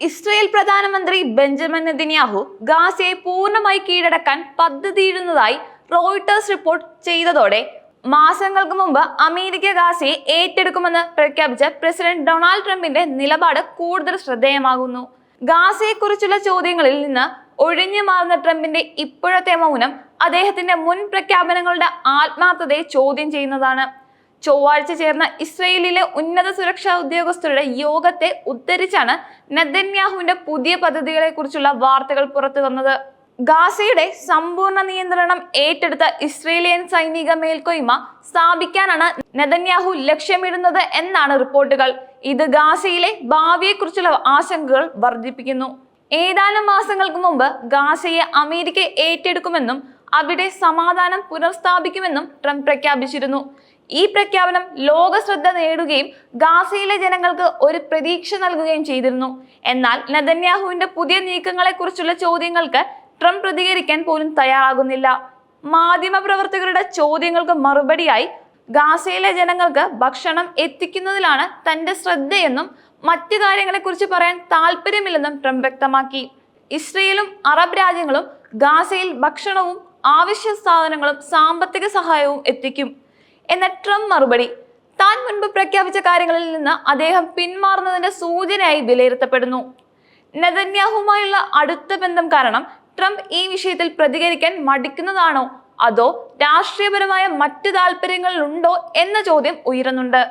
Israel പ്രധാനമന്ത്രി Benjamin Netanyahu ഗാസയെ പൂർണമായി കീഴടക്കാൻ പദ്ധതിയിടുന്നതായി റോയിട്ടേഴ്സ് റിപ്പോർട്ട് ചെയ്തതോടെ മാസങ്ങൾക്ക് മുമ്പ് അമേരിക്ക ഗാസയെ ഏറ്റെടുക്കുമെന്ന് പ്രഖ്യാപിച്ച പ്രസിഡന്റ് ഡൊണാൾഡ് ട്രംപിന്റെ നിലപാട് കൂടുതൽ ശ്രദ്ധേയമാകുന്നു. ഗാസയെക്കുറിച്ചുള്ള ചോദ്യങ്ങളിൽ നിന്ന് ഒഴിഞ്ഞു മാറുന്ന ട്രംപിന്റെ ഇപ്പോഴത്തെ മൗനം അദ്ദേഹത്തിന്റെ മുൻ പ്രഖ്യാപനങ്ങളുടെ ആത്മാർത്ഥതയെ ചോദ്യം ചെയ്യുന്നതാണ്. ചൊവ്വാഴ്ച ചേർന്ന ഇസ്രയേലിലെ ഉന്നത സുരക്ഷാ ഉദ്യോഗസ്ഥരുടെ യോഗത്തെ ഉദ്ധരിച്ചാണ് നെതന്യാഹുവിന്റെ പുതിയ പദ്ധതികളെ കുറിച്ചുള്ള വാർത്തകൾ പുറത്തു വന്നത്. ഗാസയുടെ സമ്പൂർണ നിയന്ത്രണം ഏറ്റെടുത്ത ഇസ്രേലിയൻ സൈനിക മേൽക്കൊയ്മ സ്ഥാപിക്കാനാണ് നെതന്യാഹു ലക്ഷ്യമിടുന്നത് എന്നാണ് റിപ്പോർട്ടുകൾ. ഇത് ഗാസയിലെ ഭാവിയെക്കുറിച്ചുള്ള ആശങ്കകൾ വർദ്ധിപ്പിക്കുന്നു. ഏതാനും മാസങ്ങൾക്ക് മുമ്പ് ഗാസയെ അമേരിക്ക ഏറ്റെടുക്കുമെന്നും അവിടെ സമാധാനം പുനഃസ്ഥാപിക്കുമെന്നും ട്രംപ് പ്രഖ്യാപിച്ചിരുന്നു. ഈ പ്രഖ്യാപനം ലോക ശ്രദ്ധ നേടുകയും ഗാസയിലെ ജനങ്ങൾക്ക് ഒരു പ്രതീക്ഷ നൽകുകയും ചെയ്തിരുന്നു. എന്നാൽ നദന്യാഹുവിന്റെ പുതിയ നീക്കങ്ങളെക്കുറിച്ചുള്ള ചോദ്യങ്ങൾക്ക് ട്രംപ് പ്രതികരിക്കാൻ പോലും തയ്യാറാകുന്നില്ല. മാധ്യമപ്രവർത്തകരുടെ ചോദ്യങ്ങൾക്ക് മറുപടിയായി ഗാസയിലെ ജനങ്ങൾക്ക് ഭക്ഷണം എത്തിക്കുന്നതിലാണ് തന്റെ ശ്രദ്ധയെന്നും മറ്റു കാര്യങ്ങളെക്കുറിച്ച് പറയാൻ താല്പര്യമില്ലെന്നും ട്രംപ് വ്യക്തമാക്കി. ഇസ്രയേലും അറബ് രാജ്യങ്ങളും ഗാസയിൽ ഭക്ഷണവും ആവശ്യ സാധനങ്ങളും സാമ്പത്തിക സഹായവും എത്തിക്കും. എന്ന ട്രംപ് മറുപടി. താൻ മുൻപ് പ്രഖ്യാപിച്ച കാര്യങ്ങളിൽ നിന്ന് അദ്ദേഹം പിന്മാറുന്നതിന്റെ സൂചനയായി വിലയിരുത്തപ്പെടുന്നു. നെതന്യാഹുമായുള്ള അടുത്ത ബന്ധം കാരണം ട്രംപ് ഈ വിഷയത്തിൽ പ്രതികരിക്കാൻ മടിക്കുന്നതാണോ? അതോ രാഷ്ട്രീയപരമായ മറ്റു താല്പര്യങ്ങളിലുണ്ടോ എന്ന ചോദ്യം ഉയരുന്നുണ്ട്.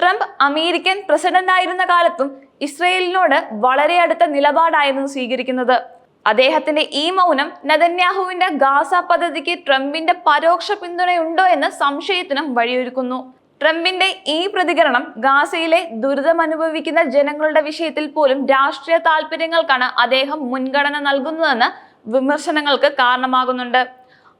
ട്രംപ് അമേരിക്കൻ പ്രസിഡന്റ് ആയിരുന്ന കാലത്തും ഇസ്രയേലിനോട് വളരെ അടുത്ത നിലപാടായിരുന്നു സ്വീകരിക്കുന്നത്. അദ്ദേഹത്തിന്റെ ഈ മൗനം നെതന്യാഹുവിന്റെ ഗാസ പദ്ധതിക്ക് ട്രംപിന്റെ പരോക്ഷ പിന്തുണയുണ്ടോ എന്ന സംശയത്തിനും വഴിയൊരുക്കുന്നു. ട്രംപിന്റെ ഈ പ്രതികരണം ഗാസയിലെ ദുരിതമനുഭവിക്കുന്ന ജനങ്ങളുടെ വിഷയത്തിൽ പോലും രാഷ്ട്രീയ താല്പര്യങ്ങൾക്കാണ് അദ്ദേഹം മുൻഗണന നൽകുന്നതെന്ന് വിമർശനങ്ങൾക്ക് കാരണമാകുന്നുണ്ട്.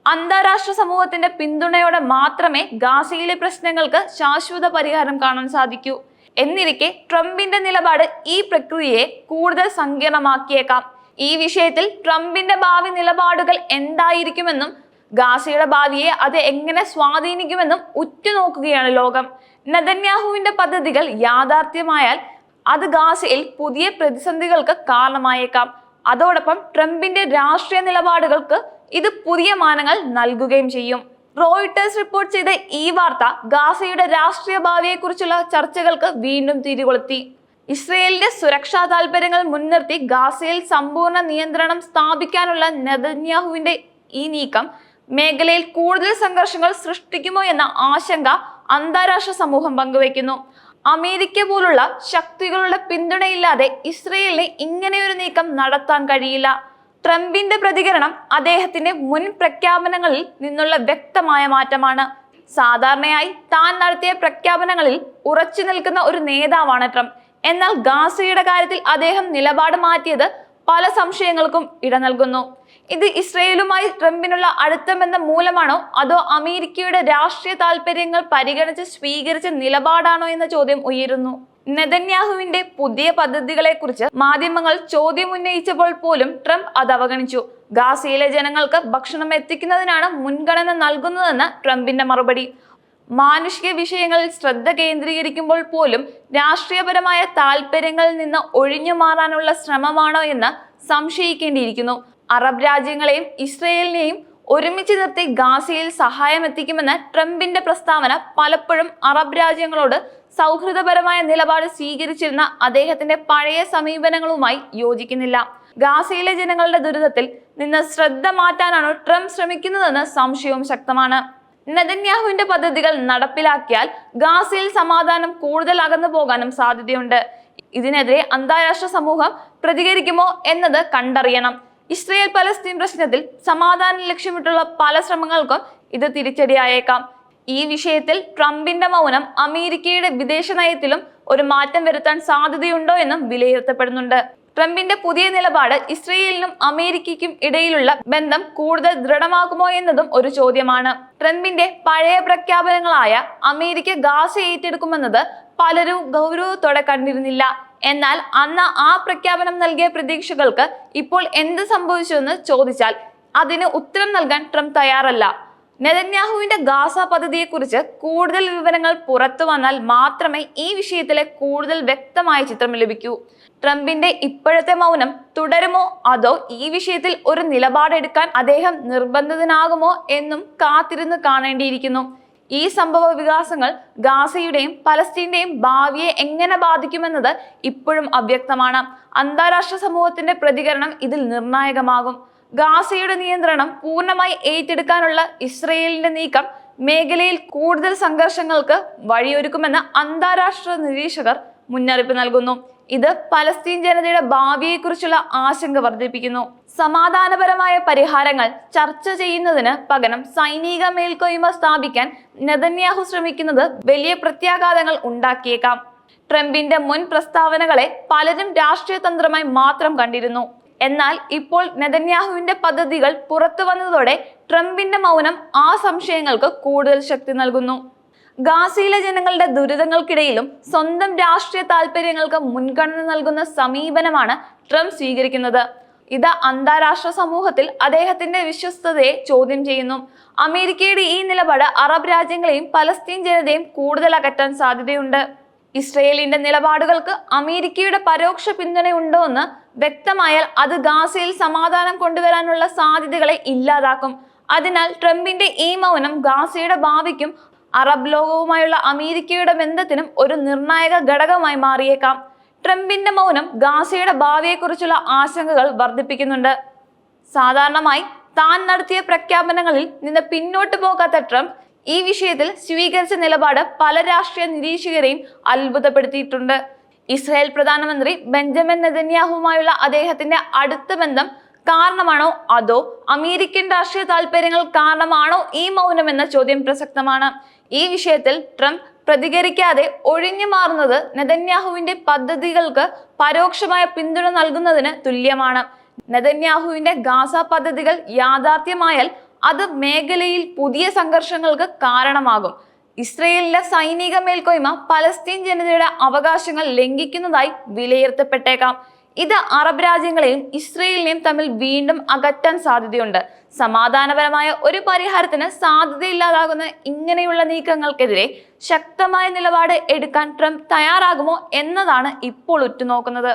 അന്താരാഷ്ട്ര സമൂഹത്തിന്റെ പിന്തുണയോടെ മാത്രമേ ഗാസയിലെ പ്രശ്നങ്ങൾക്ക് ശാശ്വത പരിഹാരം കാണാൻ സാധിക്കൂ. എന്നിരിക്കെ ട്രംപിന്റെ നിലപാട് ഈ പ്രക്രിയയെ കൂടുതൽ സങ്കീർണമാക്കിയേക്കാം. ഈ വിഷയത്തിൽ ട്രംപിന്റെ ഭാവി നിലപാടുകൾ എന്തായിരിക്കുമെന്നും ഗാസയുടെ ഭാവിയെ അത് എങ്ങനെ സ്വാധീനിക്കുമെന്നും ഉറ്റുനോക്കുകയാണ് ലോകം. നദന്യാഹുവിന്റെ പദ്ധതികൾ യാഥാർത്ഥ്യമായാൽ അത് ഗാസയിൽ പുതിയ പ്രതിസന്ധികൾക്ക് കാരണമായേക്കാം. അതോടൊപ്പം ട്രംപിന്റെ രാഷ്ട്രീയ നിലപാടുകൾക്ക് ഇത് പുതിയ മാനങ്ങൾ നൽകുകയും ചെയ്യും. റോയിട്ടേഴ്സ് റിപ്പോർട്ട് ചെയ്ത ഈ വാർത്ത ഗാസയുടെ രാഷ്ട്രീയ ഭാവിയെക്കുറിച്ചുള്ള ചർച്ചകൾക്ക് വീണ്ടും തിരികൊളുത്തി. ഇസ്രയേലിന്റെ സുരക്ഷാ താൽപര്യങ്ങൾ മുൻനിർത്തി ഗാസയിൽ സമ്പൂർണ നിയന്ത്രണം സ്ഥാപിക്കാനുള്ള നെതന്യാഹുവിന്റെ ഈ നീക്കം മേഖലയിൽ കൂടുതൽ സംഘർഷങ്ങൾ സൃഷ്ടിക്കുമോ എന്ന ആശങ്ക അന്താരാഷ്ട്ര സമൂഹം പങ്കുവയ്ക്കുന്നു. അമേരിക്ക പോലുള്ള ശക്തികളുടെ പിന്തുണയില്ലാതെ ഇസ്രയേലിന് ഇങ്ങനെയൊരു നീക്കം നടത്താൻ കഴിയില്ല. ട്രംപിന്റെ പ്രതികരണം അദ്ദേഹത്തിന്റെ മുൻ പ്രഖ്യാപനങ്ങളിൽ നിന്നുള്ള വ്യക്തമായ മാറ്റമാണ്. സാധാരണയായി താൻ നടത്തിയ പ്രഖ്യാപനങ്ങളിൽ ഉറച്ചു നിൽക്കുന്ന ഒരു നേതാവാണ് ട്രംപ്. എന്നാൽ ഗാസയുടെ കാര്യത്തിൽ അദ്ദേഹം നിലപാട് മാറ്റിയത് പല സംശയങ്ങൾക്കും ഇട നൽകുന്നു. ഇത് ഇസ്രയേലുമായി ട്രംപിനുള്ള അടുത്ത ബന്ധം മൂലമാണോ? അതോ അമേരിക്കയുടെ രാഷ്ട്രീയ താല്പര്യങ്ങൾ പരിഗണിച്ച് സ്വീകരിച്ച നിലപാടാണോ എന്ന ചോദ്യം ഉയരുന്നു. നെതന്യാഹുവിന്റെ പുതിയ പദ്ധതികളെക്കുറിച്ച് മാധ്യമങ്ങൾ ചോദ്യം ഉന്നയിച്ചപ്പോൾ പോലും ട്രംപ് അത് അവഗണിച്ചു. ഗാസയിലെ ജനങ്ങൾക്ക് ഭക്ഷണം എത്തിക്കുന്നതിനാണ് മുൻഗണന നൽകുന്നതെന്ന് ട്രംപിന്റെ മറുപടി. മാനുഷിക വിഷയങ്ങളിൽ ശ്രദ്ധ കേന്ദ്രീകരിക്കുമ്പോൾ പോലും രാഷ്ട്രീയപരമായ താല്പര്യങ്ങളിൽ നിന്ന് ഒഴിഞ്ഞു മാറാനുള്ള ശ്രമമാണോ എന്ന് സംശയിക്കേണ്ടിയിരിക്കുന്നു. അറബ് രാജ്യങ്ങളെയും ഇസ്രയേലിനെയും ഒരുമിച്ച് നിർത്തി ഗാസയിൽ സഹായം എത്തിക്കുമെന്ന ട്രംപിന്റെ പ്രസ്താവന പലപ്പോഴും അറബ് രാജ്യങ്ങളോട് സൗഹൃദപരമായ നിലപാട് സ്വീകരിച്ചിരുന്ന അദ്ദേഹത്തിന്റെ പഴയ സമീപനങ്ങളുമായി യോജിക്കുന്നില്ല. ഗാസയിലെ ജനങ്ങളുടെ ദുരിതത്തിൽ നിന്ന് ശ്രദ്ധ മാറ്റാനാണോ ട്രംപ് ശ്രമിക്കുന്നതെന്ന് സംശയവും ശക്തമാണ്. നെതന്യാഹുവിന്റെ പദ്ധതികൾ നടപ്പിലാക്കിയാൽ ഗാസയിൽ സമാധാനം കൂടുതൽ അകന്നു പോകാനും സാധ്യതയുണ്ട്. ഇതിനെതിരെ അന്താരാഷ്ട്ര സമൂഹം പ്രതികരിക്കുമോ എന്നത് കണ്ടറിയണം. ഇസ്രയേൽ പലസ്തീൻ പ്രശ്നത്തിൽ സമാധാനം ലക്ഷ്യമിട്ടുള്ള പല ശ്രമങ്ങൾക്കും ഇത് തിരിച്ചടിയായേക്കാം. ഈ വിഷയത്തിൽ ട്രംപിന്റെ മൗനം അമേരിക്കയുടെ വിദേശ നയത്തിലും ഒരു മാറ്റം വരുത്താൻ സാധ്യതയുണ്ടോ എന്നും വിലയിരുത്തപ്പെടുന്നുണ്ട്. ട്രംപിന്റെ പുതിയ നിലപാട് ഇസ്രയേലിനും അമേരിക്കയ്ക്കും ഇടയിലുള്ള ബന്ധം കൂടുതൽ ദൃഢമാകുമോ എന്നതും ഒരു ചോദ്യമാണ്. ട്രംപിന്റെ പഴയ പ്രഖ്യാപനങ്ങളായ അമേരിക്ക ഗാസ ഏറ്റെടുക്കുമെന്നത് പലരും ഗൗരവത്തോടെ കണ്ടിരുന്നില്ല. എന്നാൽ അന്ന് ആ പ്രഖ്യാപനം നൽകിയ പ്രതീക്ഷകൾക്ക് ഇപ്പോൾ എന്ത് സംഭവിച്ചുവെന്ന് ചോദിച്ചാൽ അതിന് ഉത്തരം നൽകാൻ ട്രംപ് തയ്യാറല്ല. നെതന്യാഹുവിന്റെ ഗാസ പദ്ധതിയെക്കുറിച്ച് കൂടുതൽ വിവരങ്ങൾ പുറത്തു വന്നാൽ മാത്രമേ ഈ വിഷയത്തിലെ കൂടുതൽ വ്യക്തമായ ചിത്രം ലഭിക്കൂ. ട്രംപിന്റെ ഇപ്പോഴത്തെ മൗനം തുടരുമോ? അതോ ഈ വിഷയത്തിൽ ഒരു നിലപാടെടുക്കാൻ അദ്ദേഹം നിർബന്ധിതനാകുമോ എന്നും കാത്തിരുന്ന് കാണേണ്ടിയിരിക്കുന്നു. ഈ സംഭവ വികാസങ്ങൾ ഗാസയുടെയും പലസ്തീന്റെയും ഭാവിയെ എങ്ങനെ ബാധിക്കുമെന്നത് ഇപ്പോഴും അവ്യക്തമാണ്. അന്താരാഷ്ട്ര സമൂഹത്തിന്റെ പ്രതികരണം ഇതിൽ നിർണായകമാകും. ഗാസയുടെ നിയന്ത്രണം പൂർണമായി ഏറ്റെടുക്കാനുള്ള ഇസ്രയേലിന്റെ നീക്കം മേഖലയിൽ കൂടുതൽ സംഘർഷങ്ങൾക്ക് വഴിയൊരുക്കുമെന്ന് അന്താരാഷ്ട്ര നിരീക്ഷകർ മുന്നറിയിപ്പ് നൽകുന്നു. ഇത് പലസ്തീൻ ജനതയുടെ ഭാവിയെക്കുറിച്ചുള്ള ആശങ്ക വർദ്ധിപ്പിക്കുന്നു. സമാധാനപരമായ പരിഹാരങ്ങൾ ചർച്ച ചെയ്യുന്നതിന് പകരം സൈനിക മേൽക്കോയ്മ സ്ഥാപിക്കാൻ നെതന്യാഹു ശ്രമിക്കുന്നത് വലിയ പ്രത്യാഘാതങ്ങൾ ഉണ്ടാക്കിയേക്കാം. ട്രംപിന്റെ മുൻ പ്രസ്താവനകളെ പലരും രാഷ്ട്രീയ തന്ത്രമായി മാത്രം കണ്ടിരുന്നു. എന്നാൽ ഇപ്പോൾ നെതന്യാഹുവിന്റെ പദ്ധതികൾ പുറത്തു വന്നതോടെ ട്രംപിന്റെ മൗനം ആ സംശയങ്ങൾക്ക് കൂടുതൽ ശക്തി നൽകുന്നു. ഗാസയിലെ ജനങ്ങളുടെ ദുരിതങ്ങൾക്കിടയിലും സ്വന്തം രാഷ്ട്രീയ താല്പര്യങ്ങൾക്ക് മുൻഗണന നൽകുന്ന സമീപനമാണ് ട്രംപ് സ്വീകരിക്കുന്നത്. ഇത് അന്താരാഷ്ട്ര സമൂഹത്തിൽ അദ്ദേഹത്തിന്റെ വിശ്വസ്തതയെ ചോദ്യം ചെയ്യുന്നു. അമേരിക്കയുടെ ഈ നിലപാട് അറബ് രാജ്യങ്ങളെയും പലസ്തീൻ ജനതയും കൂടുതൽ അകറ്റാൻ സാധ്യതയുണ്ട്. ഇസ്രയേലിന്റെ നിലപാടുകൾക്ക് അമേരിക്കയുടെ പരോക്ഷ പിന്തുണയുണ്ടോ എന്ന് വ്യക്തമായാൽ അത് ഗാസയിൽ സമാധാനം കൊണ്ടുവരാനുള്ള സാധ്യതകളെ ഇല്ലാതാക്കും. അതിനാൽ ട്രംപിന്റെ ഈ മൗനം ഗാസയുടെ ഭാവിക്കും അറബ് ലോകവുമായുള്ള അമേരിക്കയുടെ ബന്ധത്തിനും ഒരു നിർണായക ഘടകമായി മാറിയേക്കാം. ട്രംപിന്റെ മൗനം ഗാസയുടെ ഭാവിയെക്കുറിച്ചുള്ള ആശങ്കകൾ വർദ്ധിപ്പിക്കുന്നുണ്ട്. സാധാരണമായി താൻ നടത്തിയ പ്രഖ്യാപനങ്ങളിൽ നിന്ന് പിന്നോട്ട് പോകാത്ത ട്രംപ് ഈ വിഷയത്തിൽ സ്വീകരിച്ച നിലപാട് പല രാഷ്ട്രീയ നിരീക്ഷകരെയും അത്ഭുതപ്പെടുത്തിയിട്ടുണ്ട്. ഇസ്രായേൽ പ്രധാനമന്ത്രി ബെഞ്ചമിൻ നെതന്യാഹുവുമായുള്ള അദ്ദേഹത്തിന്റെ അടുത്ത ബന്ധം കാരണമാണോ അതോ അമേരിക്കൻ രാഷ്ട്രീയ താല്പര്യങ്ങൾ കാരണമാണോ ഈ മൗനം എന്ന ചോദ്യം പ്രസക്തമാണ്. ഈ വിഷയത്തിൽ ട്രംപ് പ്രതികരിക്കാതെ ഒഴിഞ്ഞു മാറുന്നത് നെതന്യാഹുവിന്റെ പദ്ധതികൾക്ക് പരോക്ഷമായ പിന്തുണ നൽകുന്നതിന് തുല്യമാണ്. നെതന്യാഹുവിന്റെ ഗാസ പദ്ധതികൾ യാഥാർത്ഥ്യമായാൽ അത് മേഖലയിൽ പുതിയ സംഘർഷങ്ങൾക്ക് കാരണമാകും. ഇസ്രയേലിന്റെ സൈനിക മേൽക്കോയ്മ പലസ്തീൻ ജനതയുടെ അവകാശങ്ങൾ ലംഘിക്കുന്നതായി വിലയിരുത്തപ്പെട്ടേക്കാം. ഇത് അറബ് രാജ്യങ്ങളെയും ഇസ്രയേലിനെയും തമ്മിൽ വീണ്ടും അകറ്റാൻ സാധ്യതയുണ്ട്. സമാധാനപരമായ ഒരു പരിഹാരത്തിന് സാധ്യതയില്ലാതാകുന്ന ഇങ്ങനെയുള്ള നീക്കങ്ങൾക്കെതിരെ ശക്തമായ നിലപാട് എടുക്കാൻ ട്രംപ് തയ്യാറാകുമോ എന്നതാണ് ഇപ്പോൾ ഉറ്റുനോക്കുന്നത്.